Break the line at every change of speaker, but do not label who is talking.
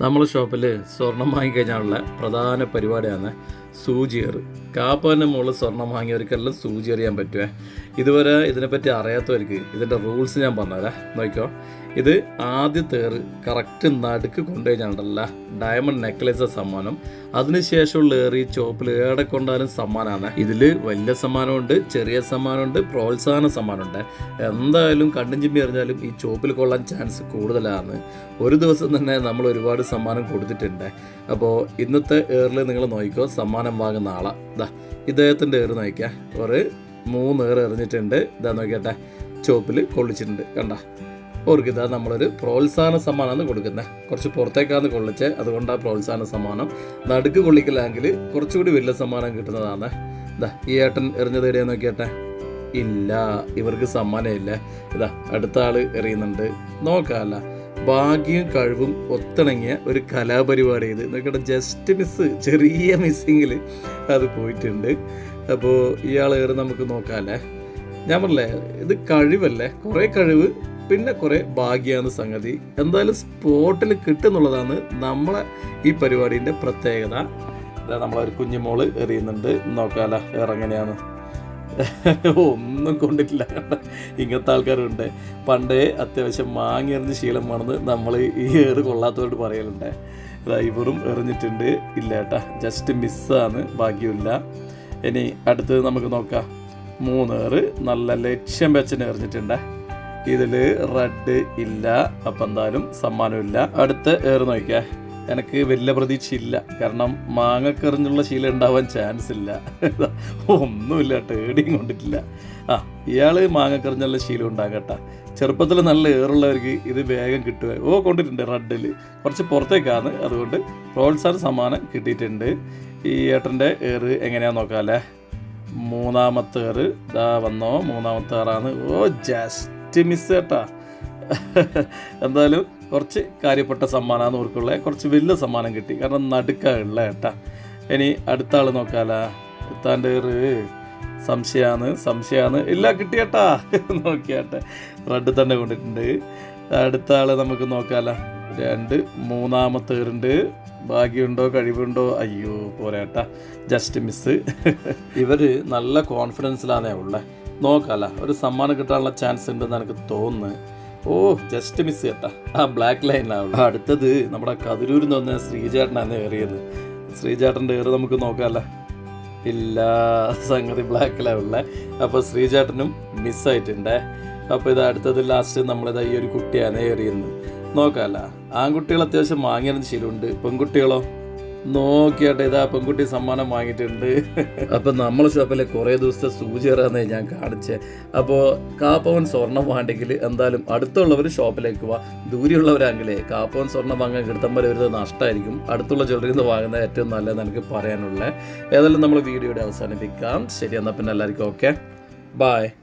നമ്മളെ ഷോപ്പിൽ സ്വർണം വാങ്ങിക്കഴിഞ്ഞാലുള്ള പ്രധാന പരിപാടിയാണ് സൂചിയേറ്. കാപ്പാന്റെ മുകളിൽ സ്വർണം വാങ്ങിയവർക്കെല്ലാം സൂചി എറിയാൻ പറ്റുമേ ഇതുവരെ ഇതിനെപ്പറ്റി അറിയാത്തവർക്ക് ഇതിന്റെ റൂൾസ് ഞാൻ പറഞ്ഞുതരാം. നോക്കിക്കോ. ഇത് ആദ്യ തേറ് കറക്റ്റ് നടുക്ക് കൊണ്ടുകഴിഞ്ഞാണ്ടല്ല ഡയമണ്ട് നെക്ലേസ് സമ്മാനം. അതിനുശേഷമുള്ള ഏറി ചോപ്പിൽ ഏടെ കൊണ്ടാലും സമ്മാനമാണ് ഇതിൽ വലിയ സമ്മാനമുണ്ട് ചെറിയ സമ്മാനമുണ്ട് പ്രോത്സാഹന സമ്മാനമുണ്ട്. എന്തായാലും കണ്ണും ചിമ്മി എറിഞ്ഞാലും ഈ ചോപ്പിൽ കൊള്ളാൻ ചാൻസ് കൂടുതലാണ്. ഒരു ദിവസം തന്നെ നമ്മൾ ഒരുപാട് സമ്മാനം കൊടുത്തിട്ടുണ്ട്. അപ്പോൾ ഇന്നത്തെ ഏറിൽ നിങ്ങൾ നോക്കിക്കോ സമ്മാനം വാങ്ങുന്ന ആളെ. ഇതാ ഇദ്ദേഹത്തിന്റെ ഏറ് നോക്കിയാൽ ഒരു മൂന്ന് ഏറ് എറിഞ്ഞിട്ടുണ്ട്. ഇതാ നോക്കിയാട്ടെ ചോപ്പിൽ കൊള്ളിച്ചിട്ടുണ്ട്. കണ്ട. അവർക്ക് ഇതാ നമ്മളൊരു പ്രോത്സാഹന സമ്മാനമാണ് കൊടുക്കുന്നത് കുറച്ച് പുറത്തേക്കാണ് കൊള്ളിച്ച് അതുകൊണ്ട് ആ പ്രോത്സാഹന സമ്മാനം. നടുക്ക് കൊള്ളിക്കലാണെങ്കിൽ കുറച്ചുകൂടി വലിയ സമ്മാനം കിട്ടുന്നതാണ് ഇതാ ഈ ഏട്ടൻ എറിഞ്ഞത് എവിടെയാ നോക്കിയേട്ടെ? ഇല്ല ഇവർക്ക് സമ്മാനമില്ല. ഇതാ അടുത്ത ആൾ എറിയുന്നുണ്ട്. നോക്കാല്ല. ഭാഗ്യവും കഴിവും ഒത്തിണങ്ങിയ ഒരു കലാപരിപാടി ഇത് നോക്കട്ടെ ജസ്റ്റ് മിസ് ചെറിയ മിസ്സിങ്ങിൽ അത് പോയിട്ടുണ്ട്. അപ്പോൾ ഇയാൾ ഏറെ നമുക്ക് നോക്കാമല്ലേ ഞാൻ പറഞ്ഞില്ലേ ഇത് കഴിവല്ലേ? കുറേ കഴിവ് പിന്നെ കുറേ ഭാഗ്യമാണ് സംഗതി. എന്തായാലും സ്പോട്ടിൽ കിട്ടുന്നുള്ളതാണ് നമ്മളെ ഈ പരിപാടിന്റെ പ്രത്യേകത. ഇതാ നമ്മളൊരു കുഞ്ഞുമോൾ എറിയുന്നുണ്ട്. നോക്കാല എറങ്ങനെയാണ് ഒന്നും കൊണ്ടില്ല ഇങ്ങനത്തെ ആൾക്കാരുണ്ട്. പണ്ടേ അത്യാവശ്യം മാങ്ങ എറിഞ്ഞ് ശീലം വേണമെന്ന് നമ്മൾ ഈ ഏറ് കൊള്ളാത്തവരോട് പറയലുണ്ട്. ഇതാ ഇവരും എറിഞ്ഞിട്ടുണ്ട്. ഇല്ല ഏട്ടാ ജസ്റ്റ് മിസ്സാണ് ഭാഗ്യമില്ല. ഇനി അടുത്തത് നമുക്ക് നോക്കാം. മൂന്നേറ് നല്ല ലക്ഷ്യം വെച്ചിട്ട് എറിഞ്ഞിട്ടുണ്ട്. ഇതിൽ റെഡ് ഇല്ല അപ്പം എന്തായാലും സമ്മാനമില്ല. അടുത്ത ഏറ് നോക്കിയാ. എനിക്ക് വലിയ പ്രതീക്ഷയില്ല. കാരണം മാങ്ങക്കെറിഞ്ഞുള്ള ശീലം ഉണ്ടാവാൻ ചാൻസ് ഇല്ല. ഒന്നുമില്ല ടേടിയും കൊണ്ടിട്ടില്ല. ആ ഇയാൾ മാങ്ങക്കെറിഞ്ഞുള്ള ശീലം ഉണ്ടാകട്ടെ. ചെറുപ്പത്തിൽ നല്ല ഏറുള്ളവർക്ക് ഇത് വേഗം കിട്ടുക. ഓ കൊണ്ടിട്ടുണ്ട് റെഡിൽ കുറച്ച് പുറത്തേക്കാണ്. അതുകൊണ്ട് പ്രോത്സാഹന സമ്മാനം കിട്ടിയിട്ടുണ്ട്. ഈ ഏട്ടന്റെ ഏറ് എങ്ങനെയാന്ന് നോക്കാമല്ലേ മൂന്നാമത്തെ ഏറ് ഇതാ വന്നോ. മൂന്നാമത്തെ ഏറാണ് ഓ ജസ്റ്റ് മിസ് കേട്ടാ എന്തായാലും കുറച്ച് കാര്യപ്പെട്ട സമ്മാനമാണ് ഓർക്കുള്ളത് കുറച്ച് വലിയ സമ്മാനം കിട്ടി. കാരണം നടുക്കുള്ള ഏട്ടാ ഇനി അടുത്ത ആൾ നോക്കാലാ. എത്താന്റെ സംശയമാണ് സംശയമാണ് ഇല്ല കിട്ടിയേട്ടാ നോക്കിയാട്ടെ. റെഡ് തന്നെ കൊണ്ടിട്ടുണ്ട്. അടുത്ത ആൾ നമുക്ക് നോക്കാലോ. രണ്ട് മൂന്നാമത്തെ ഉണ്ട് ഭാഗ്യമുണ്ടോ കഴിവുണ്ടോ? അയ്യോ പോരാട്ട ജസ്റ്റ് മിസ്. ഇവർ നല്ല കോൺഫിഡൻസിലാണേ ഉള്ളത് നോക്കാല. ഒരു സമ്മാനം കിട്ടാനുള്ള ചാൻസ് ഉണ്ടെന്ന് എനിക്ക് തോന്നുന്നു. ഓ ജസ്റ്റ് മിസ് കേട്ടാ. ആ ബ്ലാക്ക് ലൈനിലാവുള്ളൂ അടുത്തത് നമ്മുടെ കതിരൂരിൽ നിന്ന് വന്ന ശ്രീചേട്ടനാണ് കയറിയത്. ശ്രീചേട്ടന്റെ കയറി നമുക്ക് നോക്കാമല്ലോ ഇല്ല സംഗതി ബ്ലാക്ക് ബ്ലാക്കിലാവുള്ള അപ്പോൾ ശ്രീചേട്ടനും മിസ്സായിട്ടുണ്ടേ അപ്പോൾ ഇത് അടുത്തത് ലാസ്റ്റ് നമ്മളിതാ ഈ ഒരു കുട്ടിയാണ് കയറിയെന്ന് നോക്കാമല്ല ആൺകുട്ടികൾ അത്യാവശ്യം വാങ്ങിയതിന് ശീലമുണ്ട്. പെൺകുട്ടികളോ? നോക്കിയാട്ടെ ഇതാ പെൺകുട്ടി സമ്മാനം വാങ്ങിയിട്ടുണ്ട്. അപ്പൊ നമ്മളെ ഷോപ്പിലെ കുറേ ദിവസത്തെ സൂചിയറാന്നേ ഞാൻ കാണിച്ചേ. അപ്പോൾ കാപ്പവൻ സ്വർണം വേണ്ടെങ്കിൽ എന്തായാലും അടുത്തുള്ളവർ ഷോപ്പിലേക്ക് വാ. ദൂരെയുള്ളവരാണെങ്കിലേ കാപ്പവൻ സ്വർണം വാങ്ങാൻ കിടത്തം വരെ വരുന്നത് നഷ്ടമായിരിക്കും. അടുത്തുള്ള ജ്വല്ലറിയിൽ നിന്ന് വാങ്ങുന്നത് ഏറ്റവും നല്ലത് എനിക്ക് പറയാനുള്ളത് ഏതായാലും നമ്മൾ വീഡിയോയുടെ അവസാനിപ്പിക്കാം. ശരി എന്നാൽ പിന്നെ എല്ലാവർക്കും ഓക്കെ ബായ്